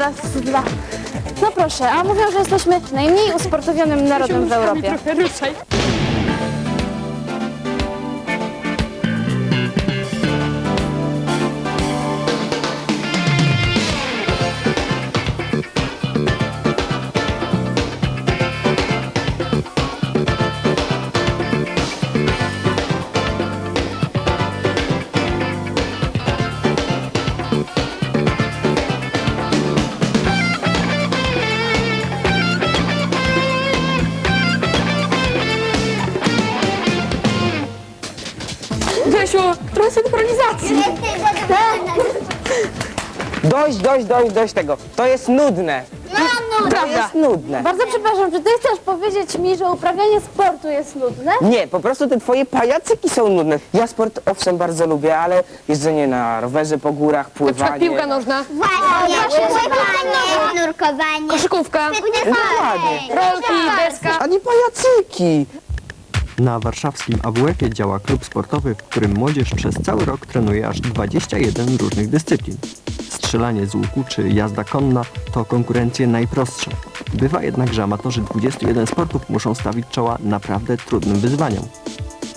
raz dwa. No proszę, a mówią, że jesteśmy najmniej usportowionym narodem w Europie. Dość, dość, dość, dość tego. To jest nudne. To Prawda. jest nudne. Bardzo przepraszam, czy ty chcesz powiedzieć mi, że uprawianie sportu jest nudne? Nie, po prostu te twoje pajacyki są nudne. Ja sport owszem bardzo lubię, ale jeżdżenie na rowerze po górach, Na przykład pływanie. piłka nożna, Właśnie, pływanie, nurkowanie. koszykówka, Dokładnie. rolki, deska. A nie pajacyki. Na warszawskim AWF-ie działa klub sportowy, w którym młodzież przez cały rok trenuje aż 21 różnych dyscyplin. Strzelanie z łuku czy jazda konna to konkurencje najprostsze. Bywa jednak, że amatorzy 21 sportów muszą stawić czoła naprawdę trudnym wyzwaniom.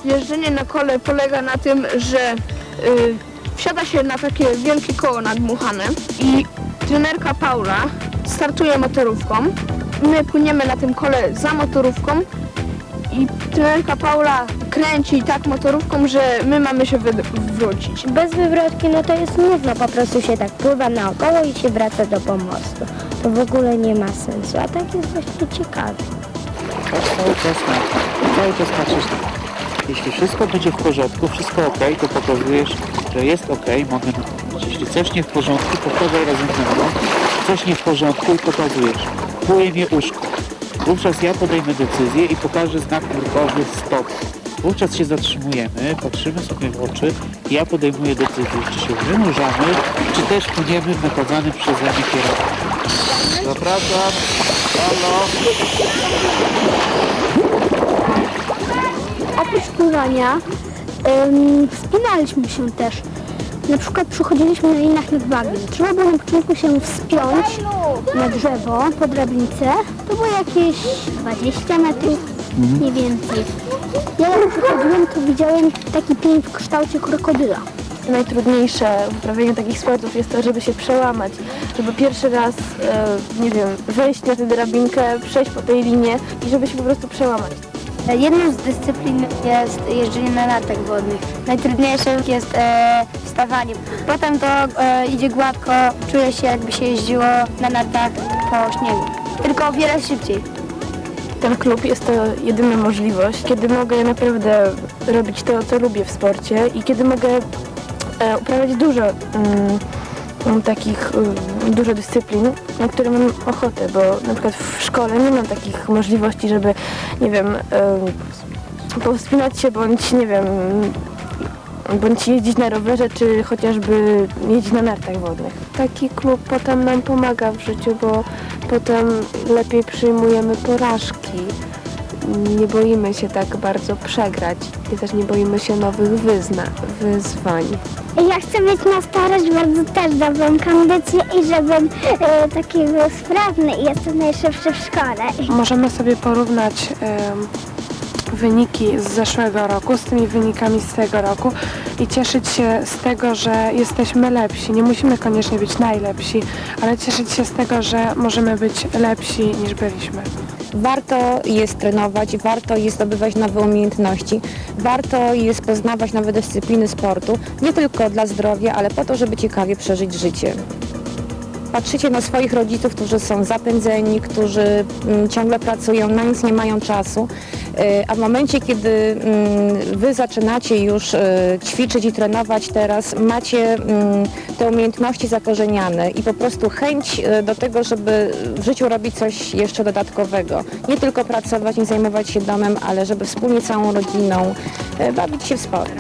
Jeżdżenie na kole polega na tym, że y, wsiada się na takie wielkie koło nadmuchane i trenerka Paula startuje motorówką. My płyniemy na tym kole za motorówką i trenerka Paula kręci tak motorówką, że my mamy się wywrócić. Bez wywrotki no to jest nudno, po prostu się tak pływa naokoło i się wraca do pomostu. To w ogóle nie ma sensu, a tak jest właśnie ciekawe. Cały czas na, cały czas patrzysz na Jeśli wszystko będzie w porządku, wszystko ok, to pokazujesz, że jest ok, mogę. Jeśli coś nie w porządku, powtarzaj razem ze mną. Coś nie w porządku i pokazujesz. Mnie uszko. Wówczas ja podejmę decyzję i pokażę znak nurkowy stop. Wówczas się zatrzymujemy, patrzymy sobie w oczy i ja podejmuję decyzję, czy się wynurzamy, czy też płyniemy w nakazanym przeze mnie kierunku. Zapraszam. Halo. Oprócz pływania ym, wspinaliśmy się też. Na przykład przychodziliśmy na linach nadwagi. Trzeba było na początku się wspiąć na drzewo po drabince. To było jakieś 20 metrów, nie więcej. Ja jak przychodziłem, to widziałem taki pień w kształcie krokodyla. Najtrudniejsze w uprawianiu takich sportów jest to, żeby się przełamać, żeby pierwszy raz, e, nie wiem, wejść na tę drabinkę, przejść po tej linie i żeby się po prostu przełamać. Jedną z dyscyplin jest jeżdżenie na nartach wodnych. Najtrudniejsze jest e, wstawanie. Potem to e, idzie gładko, czuje się jakby się jeździło na nartach po śniegu. Tylko o wiele szybciej. Ten klub jest to jedyna możliwość, kiedy mogę naprawdę robić to, co lubię w sporcie i kiedy mogę e, uprawiać dużo mm, takich mm, dużo dyscyplin, na które mam ochotę, bo na przykład w szkole nie mam takich możliwości, żeby, nie wiem, e, powspinać się bądź, nie wiem, bądź jeździć na rowerze, czy chociażby jeździć na nartach wodnych. Taki klub potem nam pomaga w życiu, bo potem lepiej przyjmujemy porażki. Nie boimy się tak bardzo przegrać i też nie boimy się nowych wyzna, wyzwań. Ja chcę być na starość bardzo też dobrą kondycję i żebym e, takiego sprawny i jestem najszybszy w szkole. Możemy sobie porównać em, wyniki z zeszłego roku z tymi wynikami z tego roku i cieszyć się z tego, że jesteśmy lepsi. Nie musimy koniecznie być najlepsi, ale cieszyć się z tego, że możemy być lepsi niż byliśmy. Warto jest trenować, warto jest zdobywać nowe umiejętności, warto jest poznawać nowe dyscypliny sportu, nie tylko dla zdrowia, ale po to, żeby ciekawie przeżyć życie. Patrzycie na swoich rodziców, którzy są zapędzeni, którzy mm, ciągle pracują, na nic nie mają czasu, y, a w momencie, kiedy mm, wy zaczynacie już y, ćwiczyć i trenować teraz, macie mm, te umiejętności zakorzeniane i po prostu chęć y, do tego, żeby w życiu robić coś jeszcze dodatkowego. Nie tylko pracować, nie zajmować się domem, ale żeby wspólnie całą rodziną bawić się w sport.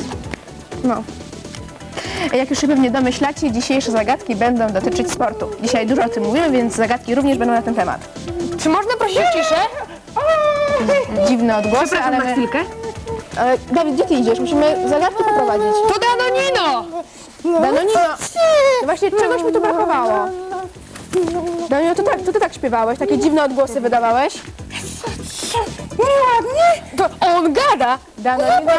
Jak już się pewnie domyślacie, dzisiejsze zagadki będą dotyczyć sportu. Dzisiaj dużo o tym mówimy, więc zagadki również będą na ten temat. Czy można prosić o ciszę? Dziwne odgłosy, ale... my- chwilkę. Ale Dawid, gdzie ty idziesz? Musimy zagadki poprowadzić. To Danonino! Danonino! No Właśnie czegoś mi tu brakowało. Daniel, to tak, to ty tak śpiewałeś, takie dziwne odgłosy wydawałeś. Nieładnie! To on gada! Danonino,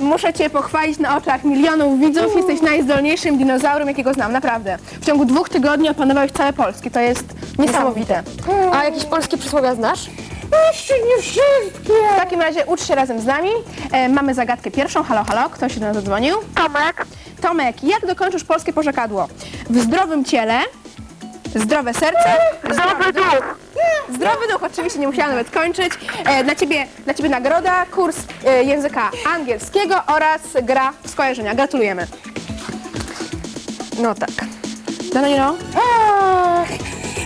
muszę cię pochwalić na oczach milionów widzów. Jesteś najzdolniejszym dinozaurem, jakiego znam, naprawdę. W ciągu dwóch tygodni opanowałeś całe Polskie, to jest niesamowite. A jakieś polskie przysłowia znasz? Jeszcze nie wszystkie! W takim razie ucz się razem z nami. E, mamy zagadkę pierwszą. Halo, halo, kto się do nas zadzwonił? Tomek, Tomek, jak dokończysz polskie porzekadło? W zdrowym ciele, zdrowe serce, zdrowy duch. Zdrowy duch, oczywiście nie musiałam nawet kończyć. E, dla, ciebie, dla Ciebie nagroda, kurs e, języka angielskiego oraz gra w skojarzenia. Gratulujemy. No tak. Danilo?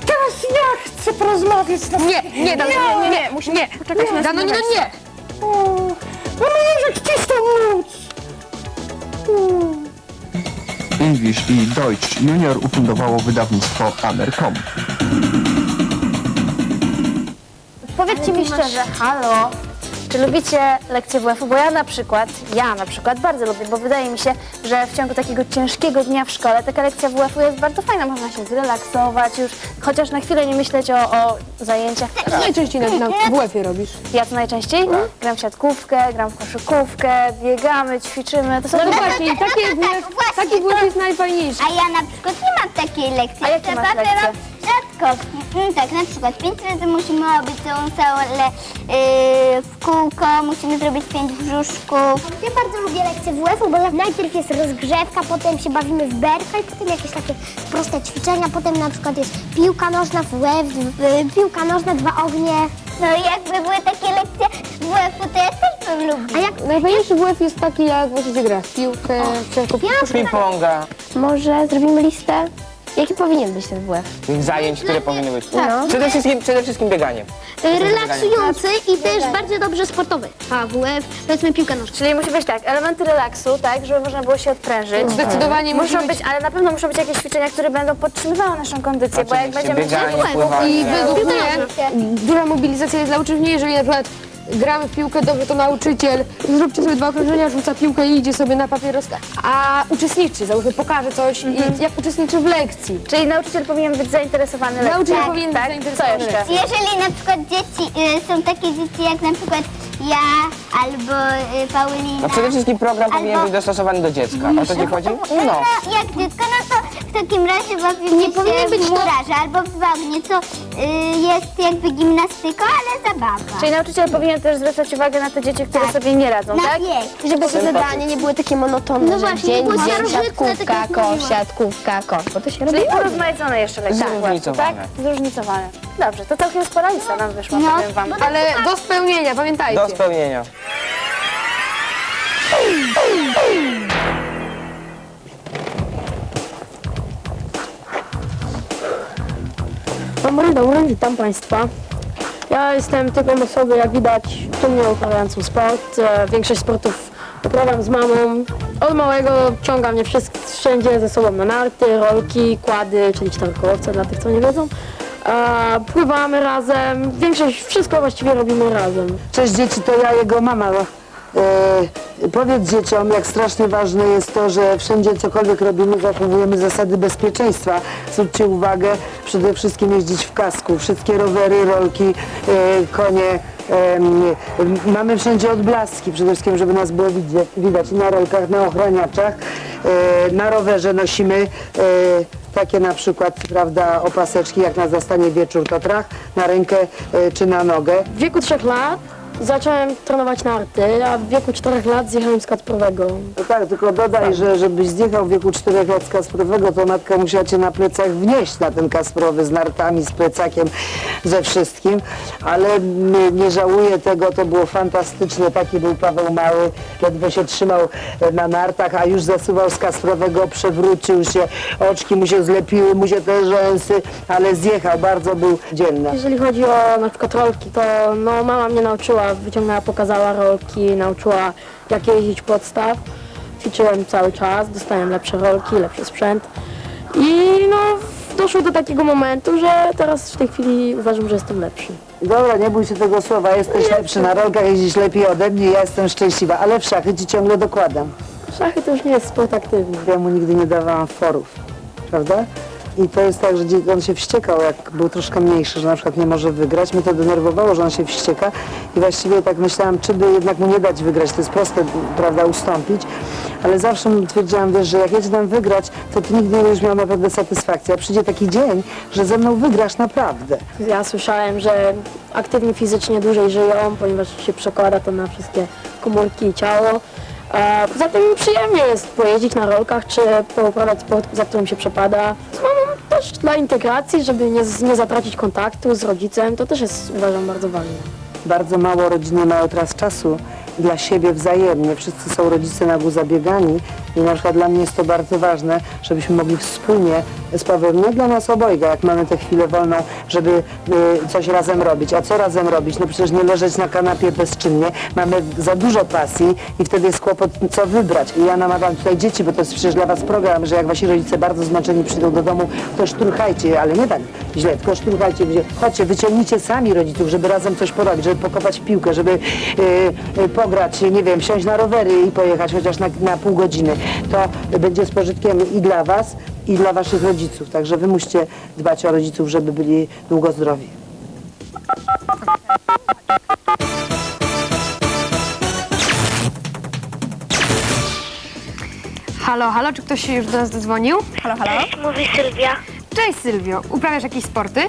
Teraz ja chcę porozmawiać na Nie, nie, Danilo, nie, nie, musimy nie. poczekać na Danonino nie! No może to móc! English i Deutsch Junior ufundowało wydawnictwo Amercom. Powiedzcie mi szczerze, halo, czy lubicie lekcje WF-u? Bo ja na przykład, ja na przykład bardzo lubię, bo wydaje mi się, że w ciągu takiego ciężkiego dnia w szkole taka lekcja WF-u jest bardzo fajna. Można się zrelaksować już, chociaż na chwilę nie myśleć o, o zajęciach. Najczęściej na, na WF-ie robisz. Ja to najczęściej gram w siatkówkę, gram w koszykówkę, biegamy, ćwiczymy. To są No właśnie, i taki WF, taki WF jest najfajniejszy. A ja na przykład nie mam takiej lekcji. A jakie masz lekcje? Rzadko. Mm, tak, na przykład pięć razy musimy obyć całą salę yy, w kółko, musimy zrobić pięć brzuszków. Ja bardzo lubię lekcje WF-u, bo najpierw jest rozgrzewka, potem się bawimy w berka i potem jakieś takie proste ćwiczenia, potem na przykład jest piłka nożna w WF, yy, piłka nożna, dwa ognie. No i jakby były takie lekcje WF-u, to ja też bym lubiła. A jak Najfajniejszy WF jest taki, jak właśnie się gra w piłkę, w siatkówkę. Ping-ponga, Może zrobimy listę? Jaki powinien być ten WF? zajęć, które powinny być. Przede wszystkim, przede wszystkim bieganie. relaksujący i też bardzo dobrze sportowy. A WF, powiedzmy piłka nożna. Czyli musi być tak, elementy relaksu, tak, żeby można było się odprężyć. Zdecydowanie musi Muszą być ale na pewno muszą być jakieś ćwiczenia, które będą podtrzymywały naszą kondycję, bo jak Oczywiście, będziemy bieganie, ćwiczyć pływanie. I według mnie duża mobilizacja jest dla uczniów, jeżeli na przykład gramy w piłkę, dobrze to nauczyciel, zróbcie sobie dwa okrążenia, rzuca piłkę i idzie sobie na papieroska, a uczestniczy, załóżmy pokaże coś i jak uczestniczy w lekcji. Czyli nauczyciel powinien być zainteresowany lekcją. Nauczyciel powinien być tak? zainteresowany Co jeszcze? Jeżeli na przykład dzieci, y, są takie dzieci jak na przykład ja albo y, Paulina. No przede wszystkim program Albo- powinien być dostosowany do dziecka. O to ci chodzi? No. No. Jak dziecko, no to takim razie bawimy nie się w murarze albo w bagnie, co y, jest jakby gimnastyką, ale zabawa. Czyli nauczyciel powinien też zwracać uwagę na te dzieci, które Tak. sobie nie radzą, Na tak? wiek. Żeby te zadania nie były takie monotonne, No właśnie, nie było starożytne, tak jak mówiła. siatkówka, kosz, bo to się Czyli urozmaicone jeszcze lekcje tak, Zróżnicowane. tak? Zróżnicowane. Dobrze, to całkiem spora lista nam wyszła, No, powiem wam. bo Ale do spełnienia, pamiętajcie. Do spełnienia. Dobry, dobry, witam Państwa. Ja jestem typem osoby, jak widać, czynnie uprawiającą sport. E, Większość sportów uprawiam z mamą. Od małego ciąga mnie wszędzie ze sobą na narty, rolki, kłady, czyli czterokołowce dla tych, co nie wiedzą. E, Pływamy razem, większość, wszystko właściwie robimy razem. Cześć dzieci, to ja jego mama. E, powiedz dzieciom, jak strasznie ważne jest to, że wszędzie cokolwiek robimy, zachowujemy zasady bezpieczeństwa. Zwróćcie uwagę, przede wszystkim jeździć w kasku. Wszystkie rowery, rolki, e, konie. mamy wszędzie odblaski, przede wszystkim, żeby nas było widać, na rolkach, na ochraniaczach. E, na rowerze nosimy takie na przykład, prawda, opaseczki, jak nas zastanie wieczór, to trach, na rękę czy na nogę. W wieku trzech lat zacząłem trenować narty, a w wieku czterech lat zjechałem z kacprowego. No tak, tylko dodaj, że żebyś zjechał w wieku 4 lat z Kasprowego, to matka musiała cię na plecach wnieść na ten Kasprowy z nartami, z plecakiem, ze wszystkim, ale nie, nie żałuję tego, to było fantastyczne, taki był Paweł Mały, ledwo się trzymał e, na nartach, a już zasuwał z Kasprowego, przewrócił się, oczki mu się zlepiły, mu się te rzęsy, ale zjechał, bardzo był dzielny. Jeżeli chodzi o na przykład rolki, to no, mama mnie nauczyła, wyciągnęła, pokazała rolki, nauczyła jak jeździć podstaw. Ćwiczyłem cały czas, dostałem lepsze rolki, lepszy sprzęt. I no doszło do takiego momentu, że teraz w tej chwili uważam, że jestem lepszy. Dobra, nie bój się tego słowa, jesteś lepszy na rolkach, jeździsz lepiej ode mnie, ja jestem szczęśliwa, ale w szachy ci ciągle dokładam. Szachy to już nie jest sport aktywny. Ja mu nigdy nie dawałam forów, prawda? I to jest tak, że on się wściekał, jak był troszkę mniejszy, że na przykład nie może wygrać. Mnie to denerwowało, że on się wścieka i właściwie tak myślałam, czy by jednak mu nie dać wygrać. To jest proste, prawda, ustąpić. Ale zawsze twierdziłam, wiesz, że jak ja ci dam wygrać, to ty nigdy nie będziesz miał naprawdę satysfakcji. A przyjdzie taki dzień, że ze mną wygrasz naprawdę. Ja słyszałem, że aktywni fizycznie dłużej żyją, ponieważ się przekłada to na wszystkie komórki i ciało. Poza tym przyjemnie jest pojeździć na rolkach, czy pouprawiać sport, za którym się przepada. Też dla integracji, żeby nie, nie zatracić kontaktu z rodzicem, to też jest uważam bardzo ważne. Bardzo mało rodziny mają teraz czasu dla siebie wzajemnie. Wszyscy są rodzice na zabiegani i na przykład dla mnie jest to bardzo ważne, żebyśmy mogli wspólnie z Pawłem, nie dla nas obojga, jak mamy tę chwilę wolną, żeby y, coś razem robić. A co razem robić? No przecież nie leżeć na kanapie bezczynnie. Mamy za dużo pasji i wtedy jest kłopot, co wybrać. I ja namawiam tutaj dzieci, bo to jest przecież dla was program, że jak wasi rodzice bardzo zmęczeni przyjdą do domu, to szturchajcie, ale nie tak źle, tylko szturchajcie, chodźcie, wyciągnijcie sami rodziców, żeby razem coś porobić, żeby pokopać piłkę, żeby y, y, pograć, nie wiem, wsiąść na rowery i pojechać chociaż na, na pół godziny. To będzie z pożytkiem i dla was, i dla waszych rodziców. Także wy musicie dbać o rodziców, żeby byli długo zdrowi. Halo, halo, czy ktoś się już do nas dodzwonił? Halo, halo? Mówi Sylwia. Cześć Sylwio, uprawiasz jakieś sporty?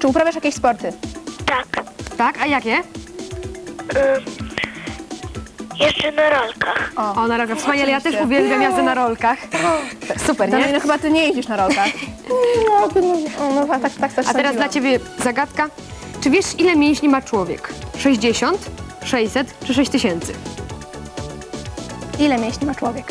Czy uprawiasz jakieś sporty? Tak. Tak, a jakie? Jeszcze na rolkach. O, na rolkach, wspaniale, ja też uwielbiam jazdę na rolkach. Super, No, nie? no chyba ty nie jeździsz na rolkach. No, no tak, tak, tak A teraz dla Ciebie zagadka. Czy wiesz, ile mięśni ma człowiek? 60, 600 czy 6000? Ile mięśni ma człowiek?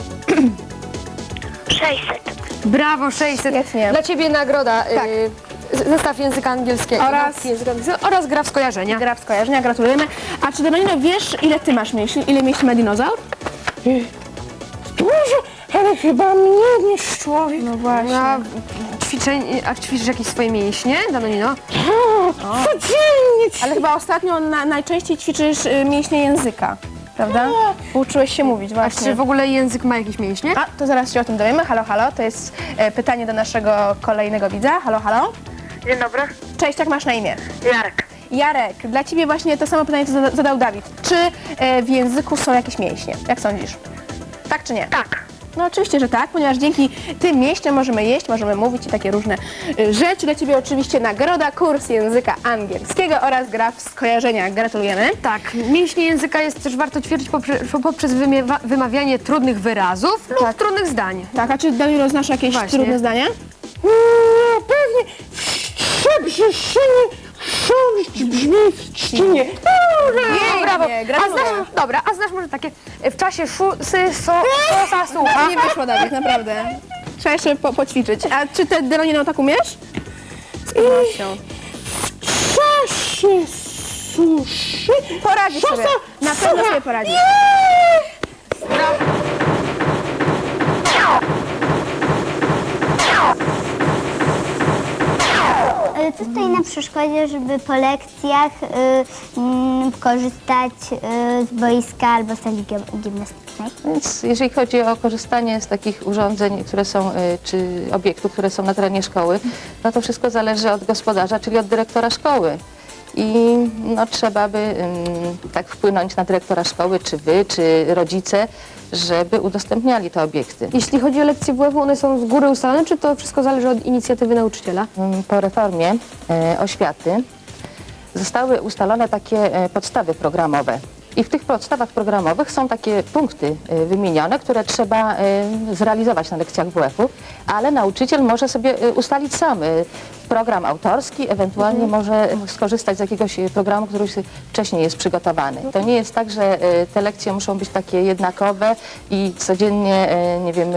600. Brawo, 600. Świetnie. Dla Ciebie nagroda. Tak. Y, zestaw języka angielskiego. Oraz- języka angielskiego oraz gra w skojarzenia. Gra w skojarzenia, gratulujemy. A czy Danilo wiesz, ile ty masz mięśni? Ile mięśni ma dinozaur? Dużo, ale chyba mniej niż człowiek. No właśnie. A, ćwiczeń, a ćwiczysz jakieś swoje mięśnie, Danonino? Ale chyba ostatnio na, najczęściej ćwiczysz y, mięśnie języka, prawda? Uczyłeś się mówić A właśnie. czy w ogóle język ma jakieś mięśnie? A, to zaraz się o tym dowiemy. Halo, halo, to jest e, pytanie do naszego kolejnego widza. Halo, halo. Dzień dobry. Cześć, jak masz na imię? Jarek. Jarek, dla Ciebie właśnie to samo pytanie, co zada- zadał Dawid. Czy e, w języku są jakieś mięśnie? Jak sądzisz? Tak czy nie? Tak. No oczywiście, że tak, ponieważ dzięki tym mięśniom możemy jeść, możemy mówić i takie różne y, rzeczy. Dla Ciebie oczywiście nagroda, kurs języka angielskiego oraz gra w skojarzenia. Gratulujemy. Tak, mięśnie języka jest też warto ćwiczyć poprzez, poprzez wymiewa, wymawianie trudnych wyrazów lub trudnych zdań. Tak, a czy Danilo znasz jakieś Właśnie. trudne zdania? pewnie przebrzyszenie chrząszcz brzmi w trzcinie. Jej, brawo. A gratuluję. znasz, dobra, a znasz może takie e, w czasie szu, sy, so, so, sa, słucha? Nie wyszło, Dawid, naprawdę. Trzeba jeszcze po, poćwiczyć. A czy ty, Danilo, tak umiesz? Pewnością. czasie suszy. Poradzisz sobie. Na pewno sobie poradzisz. Ale co stoi na przeszkodzie, żeby po lekcjach y, mm, korzystać y, z boiska albo sali gim- gimnastycznej? Jeżeli chodzi o korzystanie z takich urządzeń, które są, y, czy obiektów, które są na terenie szkoły, no to wszystko zależy od gospodarza, czyli od dyrektora szkoły. I no, trzeba by tak wpłynąć na dyrektora szkoły, czy wy, czy rodzice, żeby udostępniali te obiekty. Jeśli chodzi o lekcje WF-u, one są z góry ustalone, czy to wszystko zależy od inicjatywy nauczyciela? Ym, Po reformie e, oświaty zostały ustalone takie e, podstawy programowe. I w tych podstawach programowych są takie punkty e, wymienione, które trzeba e, zrealizować na lekcjach WF-u, ale nauczyciel może sobie e, ustalić sam e, program autorski, ewentualnie może skorzystać z jakiegoś e, programu, który już wcześniej jest przygotowany. To nie jest tak, że e, te lekcje muszą być takie jednakowe i codziennie, e, nie wiem,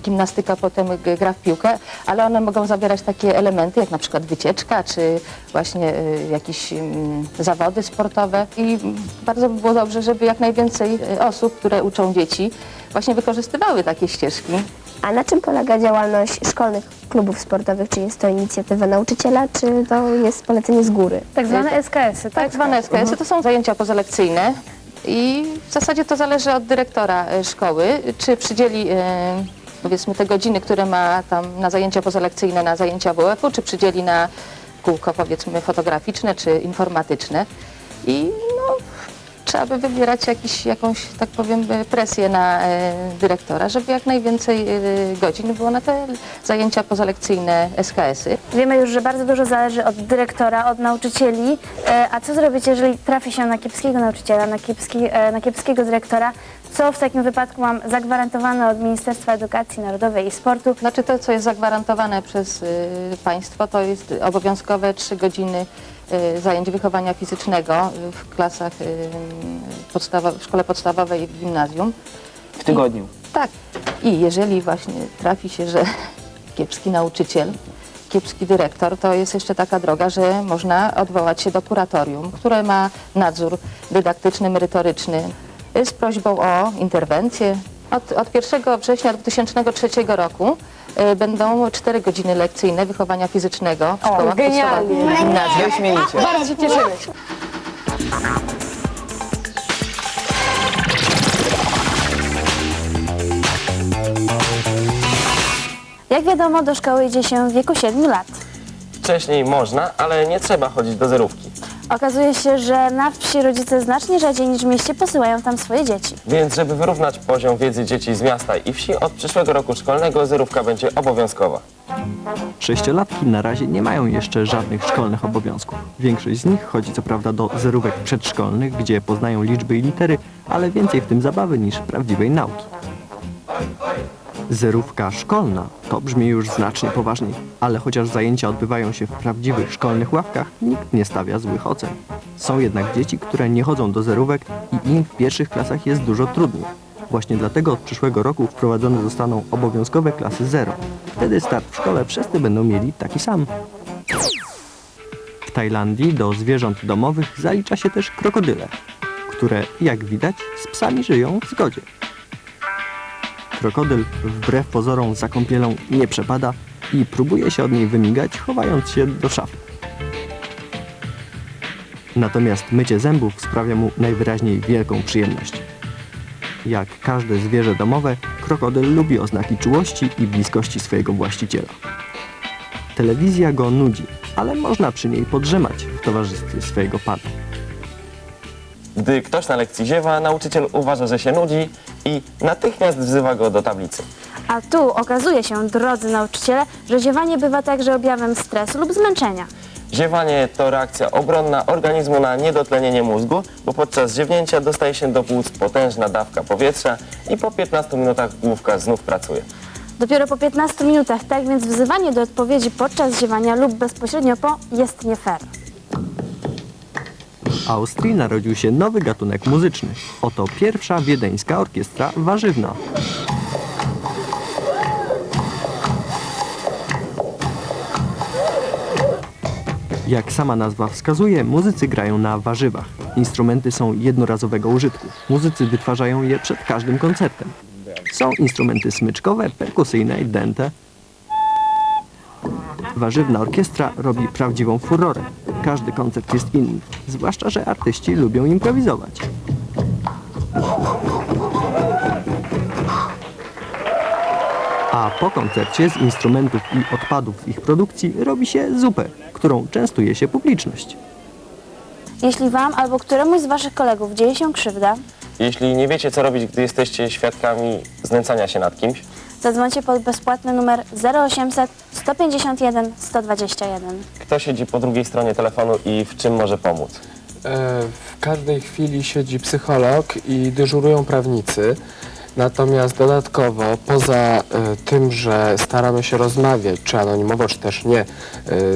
gimnastyka, potem gra w piłkę, ale one mogą zawierać takie elementy, jak na przykład wycieczka, czy właśnie jakieś mm, zawody sportowe i bardzo by było dobrze, żeby jak najwięcej osób, które uczą dzieci, właśnie wykorzystywały takie ścieżki. A na czym polega działalność szkolnych klubów sportowych? Czy jest to inicjatywa nauczyciela, czy to jest polecenie z góry? Tak zwane SKS-y, Tak zwane SKS-y to są zajęcia pozalekcyjne i w zasadzie to zależy od dyrektora e, szkoły, czy przydzieli e, powiedzmy te godziny, które ma tam na zajęcia pozalekcyjne, na zajęcia WF-u, czy przydzieli na kółko powiedzmy fotograficzne czy informatyczne. I trzeba by wywierać jakiś, jakąś, tak powiem, presję na e, dyrektora, żeby jak najwięcej e, godzin było na te zajęcia pozalekcyjne SKS-y. Wiemy już, że bardzo dużo zależy od dyrektora, od nauczycieli. E, A co zrobić, jeżeli trafi się na kiepskiego nauczyciela, na, kiepski, na kiepskiego dyrektora? Co w takim wypadku mam zagwarantowane od Ministerstwa Edukacji Narodowej i Sportu? Znaczy to, co jest zagwarantowane przez państwo, to jest obowiązkowe 3 godziny zajęć wychowania fizycznego y, w klasach y, w szkole podstawowej i w gimnazjum. W tygodniu. Tak. I jeżeli właśnie trafi się, że kiepski nauczyciel, kiepski dyrektor, to jest jeszcze taka droga, że można odwołać się do kuratorium, które ma nadzór dydaktyczny, merytoryczny y, z prośbą o interwencję. Od, od 1 września 2003 roku y, będą 4 godziny lekcyjne wychowania fizycznego w szkołach genialnie. podstawowych i. Wyśmienicie. Bardzo się cieszymy. Jak wiadomo, do szkoły idzie się w wieku 7 lat. Wcześniej można, ale nie trzeba chodzić do zerówki. Okazuje się, że na wsi rodzice znacznie rzadziej niż w mieście posyłają tam swoje dzieci. Więc żeby wyrównać poziom wiedzy dzieci z miasta i wsi, od przyszłego roku szkolnego zerówka będzie obowiązkowa. Sześciolatki na razie nie mają jeszcze żadnych szkolnych obowiązków. Większość z nich chodzi co prawda do zerówek przedszkolnych, gdzie poznają liczby i litery, ale więcej w tym zabawy niż prawdziwej nauki. Zerówka szkolna to brzmi już znacznie poważniej, ale chociaż zajęcia odbywają się w prawdziwych szkolnych ławkach, nikt nie stawia złych ocen. Są jednak dzieci, które nie chodzą do zerówek i im w pierwszych klasach jest dużo trudniej. Właśnie dlatego od przyszłego roku wprowadzone zostaną obowiązkowe klasy zero. Wtedy start w szkole wszyscy będą mieli taki sam. W Tajlandii do zwierząt domowych zalicza się też krokodyle, które, jak widać, z psami żyją w zgodzie. Krokodyl wbrew pozorom za kąpielą nie przepada i próbuje się od niej wymigać, chowając się do szafy. Natomiast mycie zębów sprawia mu najwyraźniej wielką przyjemność. Jak każde zwierzę domowe, krokodyl lubi oznaki czułości i bliskości swojego właściciela. Telewizja go nudzi, ale można przy niej podrzemać w towarzystwie swojego pana. Gdy ktoś na lekcji ziewa, nauczyciel uważa, że się nudzi i natychmiast wzywa go do tablicy. A tu okazuje się, drodzy nauczyciele, że ziewanie bywa także objawem stresu lub zmęczenia. Ziewanie to reakcja obronna organizmu na niedotlenienie mózgu, bo podczas ziewnięcia dostaje się do płuc potężna dawka powietrza i po 15 minutach główka znów pracuje. Dopiero po 15 minutach, tak więc wzywanie do odpowiedzi podczas ziewania lub bezpośrednio po jest nie fair. Austrii narodził się nowy gatunek muzyczny. Oto pierwsza wiedeńska orkiestra warzywna. Jak sama nazwa wskazuje, muzycy grają na warzywach. Instrumenty są jednorazowego użytku. Muzycy wytwarzają je przed każdym koncertem. Są instrumenty smyczkowe, perkusyjne i dęte. Warzywna orkiestra robi prawdziwą furorę. Każdy koncert jest inny, zwłaszcza, że artyści lubią improwizować. A po koncercie z instrumentów i odpadów ich produkcji robi się zupę, którą częstuje się publiczność. Jeśli Wam albo któremuś z Waszych kolegów dzieje się krzywda, Jeśli nie wiecie, co robić, gdy jesteście świadkami znęcania się nad kimś, zadzwońcie pod bezpłatny numer 0800 151 121. kto siedzi po drugiej stronie telefonu i w czym może pomóc? E, W każdej chwili siedzi psycholog i dyżurują prawnicy. Natomiast dodatkowo, poza e, tym, że staramy się rozmawiać, czy anonimowo, czy też nie, e,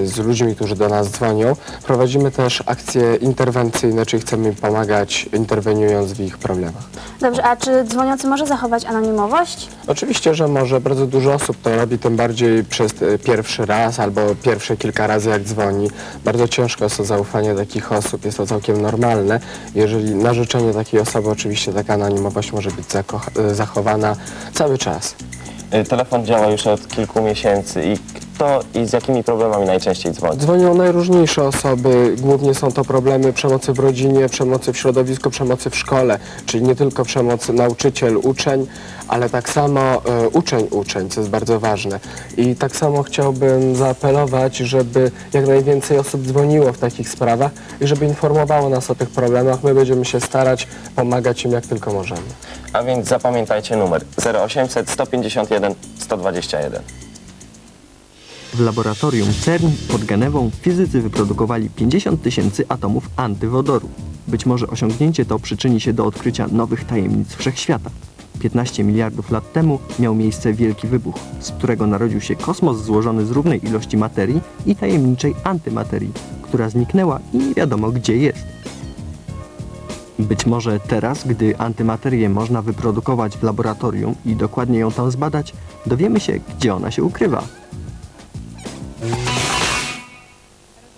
z ludźmi, którzy do nas dzwonią, prowadzimy też akcje interwencyjne, czyli chcemy im pomagać, interweniując w ich problemach. Dobrze, a czy dzwoniący może zachować anonimowość? Oczywiście, że może bardzo dużo osób to robi, tym bardziej przez e, pierwszy raz albo pierwsze kilka razy jak dzwoni. Bardzo ciężko jest to zaufanie takich osób, jest to całkiem normalne. Jeżeli na życzenie takiej osoby oczywiście taka anonimowość może być zakocha- e, zachowana cały czas. Y, Telefon działa już od kilku miesięcy i kto i z jakimi problemami najczęściej dzwoni? Dzwonią najróżniejsze osoby, głównie są to problemy przemocy w rodzinie, przemocy w środowisku, przemocy w szkole, czyli nie tylko przemoc nauczyciel, uczeń, ale tak samo e, uczeń, uczeń, co jest bardzo ważne. I tak samo chciałbym zaapelować, żeby jak najwięcej osób dzwoniło w takich sprawach i żeby informowało nas o tych problemach. My będziemy się starać pomagać im jak tylko możemy. A więc zapamiętajcie numer 0800 151 121. W laboratorium CERN pod Genewą fizycy wyprodukowali 50 tysięcy atomów antywodoru. Być może osiągnięcie to przyczyni się do odkrycia nowych tajemnic wszechświata. 15 miliardów lat temu miał miejsce wielki wybuch, z którego narodził się kosmos złożony z równej ilości materii i tajemniczej antymaterii, która zniknęła i nie wiadomo gdzie jest. Być może teraz, gdy antymaterię można wyprodukować w laboratorium i dokładnie ją tam zbadać, dowiemy się, gdzie ona się ukrywa.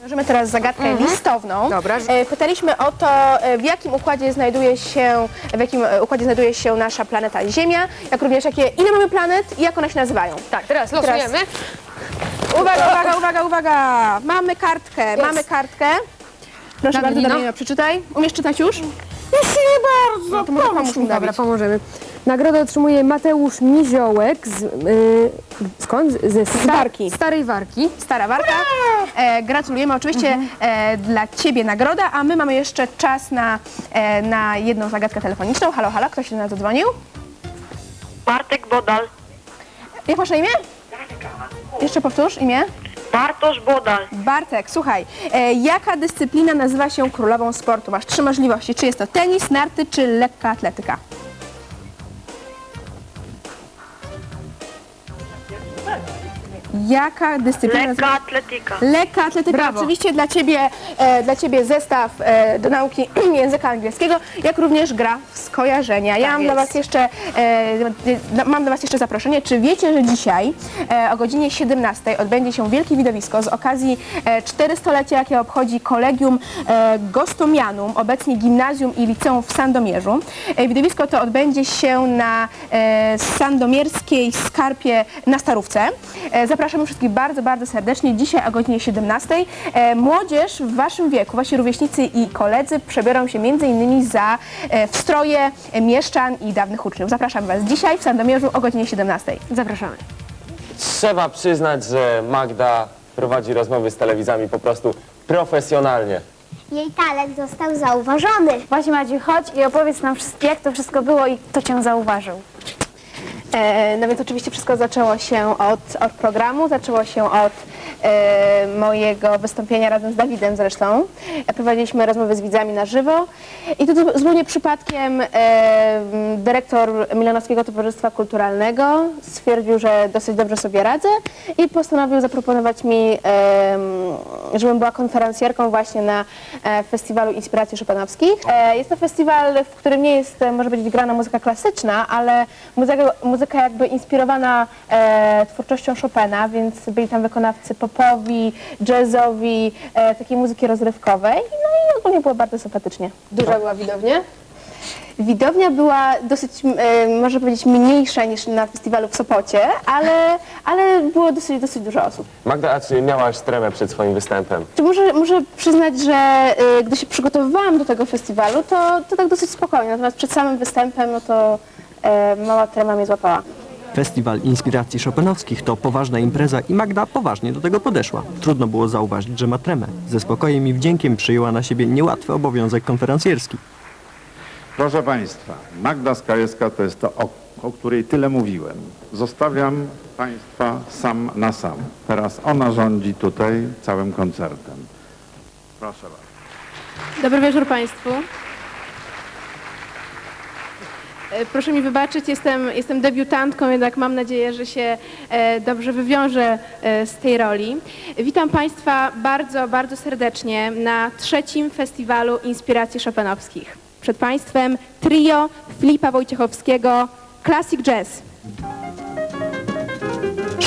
Rozwiążemy teraz zagadkę Mhm. listowną. Dobra. Pytaliśmy o to, e, w jakim układzie znajduje się, w jakim e, układzie znajduje się nasza planeta Ziemia, jak również jakie, ile mamy planet i jak one się nazywają. Tak, teraz losujemy. Uwaga, uwaga, uwaga, uwaga! Mamy kartkę, mamy kartkę. Proszę bardzo, Dawidino. Przeczytaj. Umiesz czytać już? Jeśli nie bardzo, No pomóż mi, Dobra, pomożemy. Nagrodę otrzymuje Mateusz Niziołek z, y, skąd? Ze sta- Warki. Starej Warki. Stara Warka. E, gratulujemy oczywiście e, dla Ciebie nagroda, a my mamy jeszcze czas na, e, na jedną zagadkę telefoniczną. Halo, halo, ktoś się do nas zadzwonił? Bartek Bodal. Jak masz na imię? Jeszcze powtórz imię. Bartosz Bodal. Bartek, słuchaj, e, jaka dyscyplina nazywa się królową sportu? Masz trzy możliwości. Czy jest to tenis, narty, czy lekka atletyka? Jaka dyscyplina Lekka atletyka. Lekka atletyka. Brawo. Oczywiście dla Ciebie, e, dla ciebie zestaw e, do nauki języka angielskiego, jak również gra w skojarzenia. Ja mam dla. Was jeszcze, e, mam dla Was jeszcze zaproszenie. Czy wiecie, że dzisiaj e, o godzinie 17 odbędzie się wielkie widowisko z okazji e, 400-lecia, jakie obchodzi Kolegium e, Gostomianum, obecnie Gimnazjum i Liceum w Sandomierzu. E, widowisko to odbędzie się na e, Sandomierskiej Skarpie na Starówce. E, zapraszamy wszystkich bardzo, bardzo serdecznie. Dzisiaj o godzinie 17 e, młodzież w Waszym wieku, Wasi rówieśnicy i koledzy przebiorą się między innymi za e, w stroje e, mieszczan i dawnych uczniów. Zapraszamy Was dzisiaj w Sandomierzu o godzinie 17. Zapraszamy. Trzeba przyznać, że Magda prowadzi rozmowy z telewizami po prostu profesjonalnie. Jej talent został zauważony. Właśnie Madziu, chodź i opowiedz nam, jak to wszystko było i kto Cię zauważył. E, no więc oczywiście wszystko zaczęło się od, od programu, zaczęło się od e, mojego wystąpienia razem z Dawidem zresztą. E, prowadziliśmy rozmowy z widzami na żywo i tu zupełnie przypadkiem e, dyrektor Milanowskiego Towarzystwa Kulturalnego stwierdził, że dosyć dobrze sobie radzę i postanowił zaproponować mi, e, żebym była konferencjerką właśnie na e, Festiwalu Inspiracji Chopinowskich. E, jest to festiwal, w którym nie jest, e, może być grana muzyka klasyczna, ale muzyka, muzyka jakby inspirowana e, twórczością Chopina, więc byli tam wykonawcy popowi, jazzowi, e, takiej muzyki rozrywkowej. No i ogólnie było bardzo sympatycznie. Duża była widownia? Widownia była dosyć, e, można powiedzieć, mniejsza niż na festiwalu w Sopocie, ale, ale było dosyć, dosyć dużo osób. Magda, a czy miałaś tremę przed swoim występem? Czy muszę, muszę przyznać, że e, gdy się przygotowywałam do tego festiwalu, to, to tak dosyć spokojnie, natomiast przed samym występem, no to e, mała trema mnie złapała. Festiwal Inspiracji Chopinowskich to poważna impreza i Magda poważnie do tego podeszła. Trudno było zauważyć, że ma tremę. Ze spokojem i wdziękiem przyjęła na siebie niełatwy obowiązek konferencjerski. Proszę Państwa, Magda Skajewska to jest to, o, o której tyle mówiłem. Zostawiam Państwa sam na sam. Teraz ona rządzi tutaj całym koncertem. Proszę bardzo. Dobry wieczór Państwu. E, Proszę mi wybaczyć, jestem, jestem debiutantką, jednak mam nadzieję, że się e, dobrze wywiążę e, z tej roli. Witam Państwa bardzo, bardzo serdecznie na trzecim festiwalu Inspiracji Chopinowskich. Przed Państwem trio Filipa Wojciechowskiego Classic Jazz.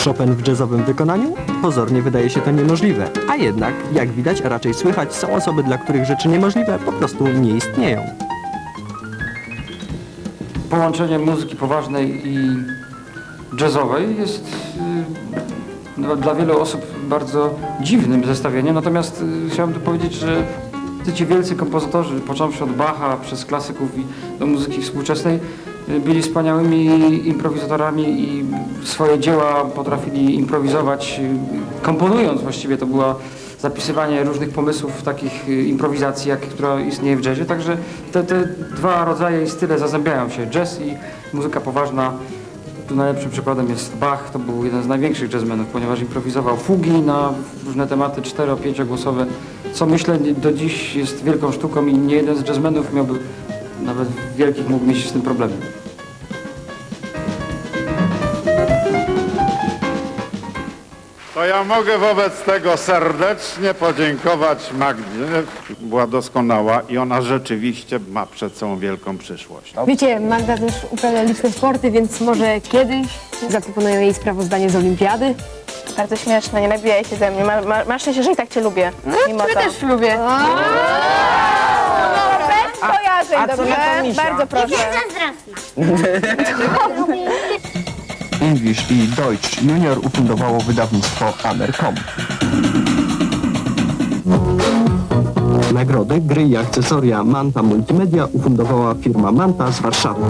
Chopin w jazzowym wykonaniu? Pozornie wydaje się to niemożliwe, a jednak, jak widać, a raczej słychać, są osoby, dla których rzeczy niemożliwe po prostu nie istnieją. Połączenie muzyki poważnej i jazzowej jest no, dla wielu osób bardzo dziwnym zestawieniem, natomiast y, chciałbym tu powiedzieć, że ci wielcy kompozytorzy, począwszy od Bacha przez klasyków i do muzyki współczesnej, y, byli wspaniałymi improwizatorami i swoje dzieła potrafili improwizować, y, komponując właściwie. To było zapisywanie różnych pomysłów takich y, improwizacji, jak, która istnieje w jazzie. Także te, te dwa rodzaje i style zazębiają się, jazz i muzyka poważna. Tu najlepszym przykładem jest Bach, to był jeden z największych jazzmenów, ponieważ improwizował fugi na różne tematy cztero-pięciogłosowe, co myślę do dziś jest wielką sztuką i nie jeden z jazzmenów miałby, nawet wielkich mógł mieć z tym problemy. To ja mogę wobec tego serdecznie podziękować Magdzie. Była doskonała i ona rzeczywiście ma przed sobą wielką przyszłość. Wiecie, Magda też uprawia liczne sporty, więc może kiedyś zaproponuję jej sprawozdanie z olimpiady. Bardzo śmieszne, nie nabijaj się ze mnie. Ma, ma, masz szczęście, że i tak cię lubię. Mimo to. też lubię. No, bez kojarzeń, a co dobrze? na to misia? Bardzo proszę. English i Deutsch Junior ufundowało wydawnictwo Amercom. Nagrody, gry i akcesoria Manta Multimedia ufundowała firma Manta z Warszawy.